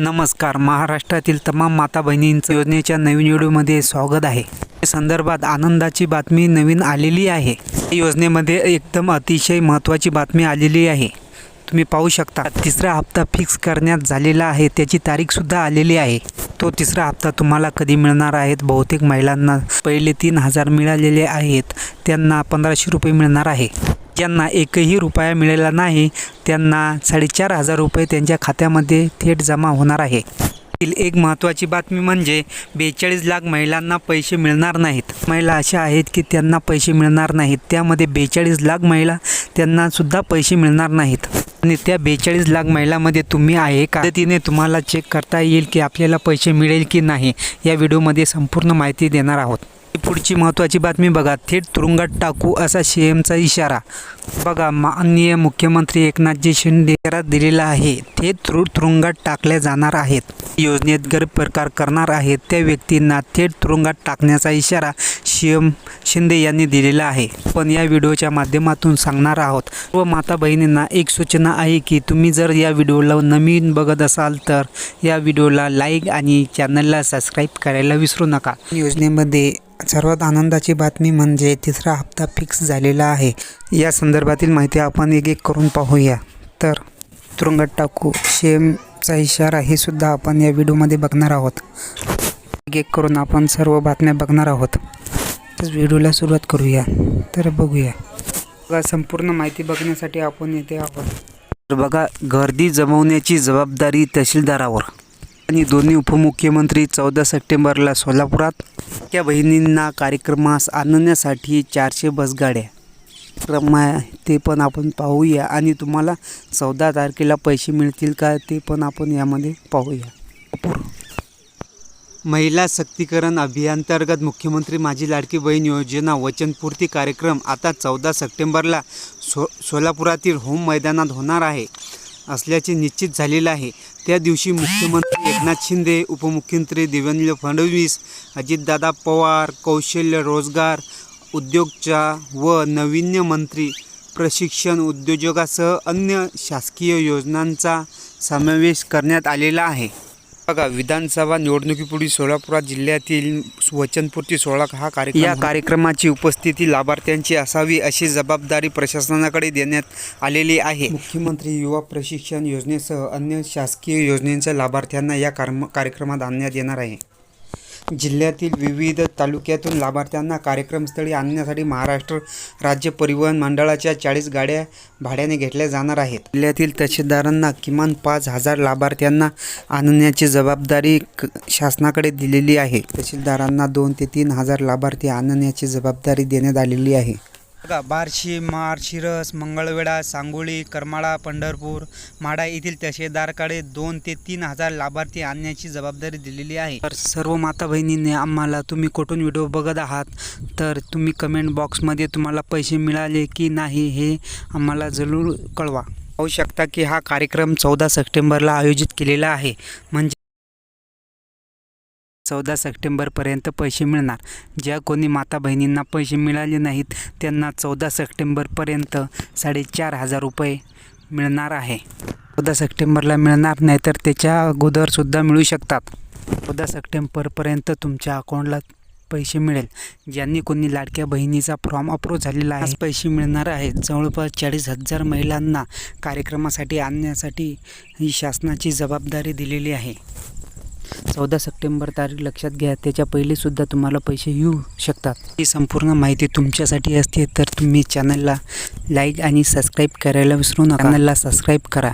नमस्कार. महाराष्ट्रातील तमाम माता बहिणींचं योजनेच्या नवीन व्हिडिओमध्ये स्वागत आहे. या संदर्भात आनंदाची बातमी नवीन आलेली आहे. या योजनेमध्ये एकदम अतिशय महत्त्वाची बातमी आलेली आहे. तुम्ही पाहू शकता तिसरा हप्ता फिक्स करण्यात झालेला आहे त्याची तारीखसुद्धा आलेली आहे. तो तिसरा हप्ता तुम्हाला कधी मिळणार आहेत? बहुतेक महिलांना पहिले तीन हजार मिळालेले आहेत. त्यांना पंधराशे रुपये मिळणार आहे. ज्यांना एकही रुपया मिळाला नाही त्यांना साडेचार हजार रुपये त्यांच्या खात्यामध्ये थेट जमा होणार आहे. एक महत्त्वाची बातमी म्हणजे बेचाळीस लाख महिलांना पैसे मिळणार नाहीत. महिला अशा आहेत की त्यांना पैसे मिळणार नाहीत. त्यामध्ये बेचाळीस लाख महिला त्यांनासुद्धा पैसे मिळणार नाहीत. आणि त्या बेचाळीस लाख महिलामध्ये तुम्ही आहे का? तिने तुम्हाला चेक करता येईल की आपल्याला पैसे मिळेल की नाही. या व्हिडिओमध्ये संपूर्ण माहिती देणार आहोत. पुढची महत्त्वाची बातमी बघा. थेट तुरुंगात टाकू असा सी एमचा इशारा. बघा माननीय मुख्यमंत्री एकनाथजी शिंदे दिलेला आहे. थेट तुरु तुरुंगात टाकल्या जाणार आहेत. योजनेत गैरप्रकार करणार आहेत. त्या व्यक्तींना थेट तुरुंगात टाकण्याचा इशारा शिवम शिंदे यांनी दिलेला आहे. पण या व्हिडिओच्या माध्यमातून सांगणार आहोत. व माता बहिणींना एक सूचना आहे की तुम्ही जर या व्हिडिओला नवीन बघत असाल तर या व्हिडिओला लाईक आणि चॅनलला सबस्क्राईब करायला विसरू नका. योजनेमध्ये सर्वात आनंदाची बातमी म्हणजे तिसरा हप्ता फिक्स झालेला आहे. या संदर्भातील माहिती आपण एक एक करून पाहूया. तर तुरुंगात टाकू. शेमचा इशारा हे सुद्धा आपण या व्हिडिओमध्ये बघणार आहोत. एक एक करून आपण सर्व बातम्या बघणार आहोत. तर व्हिडिओला सुरुवात करूया. तर बघूया. बघा संपूर्ण माहिती बघण्यासाठी आपण येथे आहोत. तर बघा गर्दी जमवण्याची जबाबदारी तहसीलदारावर आणि दोन्ही उपमुख्यमंत्री चौदा सप्टेंबरला सोलापुरात त्या बहिणींना कार्यक्रमास आणण्यासाठी चारशे बसगाड्या. क्रम आहे ते पण आपण पाहूया आणि तुम्हाला चौदा तारखेला पैसे मिळतील का ते पण आपण यामध्ये पाहूया. महिला सक्तीकरण अभियानांतर्गत मुख्यमंत्री माझी लाडकी बहीण योजना वचनपूर्ती कार्यक्रम आता चौदा सप्टेंबरला सो सोलापुरातील होम मैदानात होणार आहे असल्याचे निश्चित झालेलं आहे. त्या दिवशी मुख्यमंत्री एकनाथ शिंदे उपमुख्यमंत्री देवेंद्र फडणवीस अजितदादा पवार कौशल्य रोजगार उद्योगच्या व नवीन्य मंत्री प्रशिक्षण उद्योजकासह अन्य शासकीय योजनांचा समावेश करण्यात आलेला आहे. बघा विधानसभा निवडणुकीपूर्वी सोलापुरात जिल्ह्यातील वचनपूर्ती सोहळा हा कार्यक्रम या कार्यक्रमाची उपस्थिती लाभार्थ्यांची असावी अशी जबाबदारी प्रशासनाकडे देण्यात आलेली आहे. मुख्यमंत्री युवा प्रशिक्षण योजनेसह अन्य शासकीय योजनेच्या लाभार्थ्यांना या कार्म कार्यक्रमात आणण्यात येणार आहे. जिल्ह्यातील विविध तालुक्यातून लाभार्थ्यांना कार्यक्रमस्थळी आणण्यासाठी महाराष्ट्र राज्य परिवहन मंडळाच्या चाळीस गाड्या भाड्याने घेतल्या जाणार आहेत. जिल्ह्यातील तहसीलदारांना किमान पाच हजार लाभार्थ्यांना आणण्याची जबाबदारी क- शासनाकडे दिलेली आहे. तहसीलदारांना दोन ते तीन हजार लाभार्थी आणण्याची जबाबदारी देण्यात आलेली आहे. बघा बार्शी मार्शिरस मंगळवेढा सांगोळी करमाळा पंढरपूर माडा येथील तहसीलदारकडे दोन ते तीन हजार लाभार्थी आणण्याची जबाबदारी दिलेली आहे. तर सर्व माता बहिणींनी आम्हाला तुम्ही कुठून व्हिडिओ बघत आहात तर तुम्ही कमेंट बॉक्समध्ये तुम्हाला पैसे मिळाले की नाही हे आम्हाला जरूर कळवा. पाहू शकता की हा कार्यक्रम चौदा सप्टेंबरला आयोजित केलेला आहे. म्हणजे चौदा सप्टेंबरपर्यंत पैसे मिळणार. ज्या कोणी माता बहिणींना पैसे मिळाले नाहीत त्यांना चौदा सप्टेंबरपर्यंत साडेचार हजार रुपये मिळणार आहे. चौदा सप्टेंबरला मिळणार नाही तर त्याच्या अगोदरसुद्धा मिळू शकतात. चौदा सप्टेंबरपर्यंत तुमच्या अकाउंटला पैसे मिळेल. ज्यांनी कोणी लाडक्या बहिणीचा फॉर्म अप्रूव्ह झालेला आहे पैसे मिळणार आहेत जवळपास चाळीस हजार महिलांना कार्यक्रमासाठी आणण्यासाठी ही शासनाची जबाबदारी दिलेली आहे. चौदा सप्टेंबर तारीख लक्षात घ्या त्याच्या पहिलेसुद्धा तुम्हाला पैसे येऊ शकतात. ही संपूर्ण माहिती तुमच्यासाठी असते तर तुम्ही चॅनलला लाईक आणि सबस्क्राईब करायला विसरू नका. चॅनलला सबस्क्राईब करा.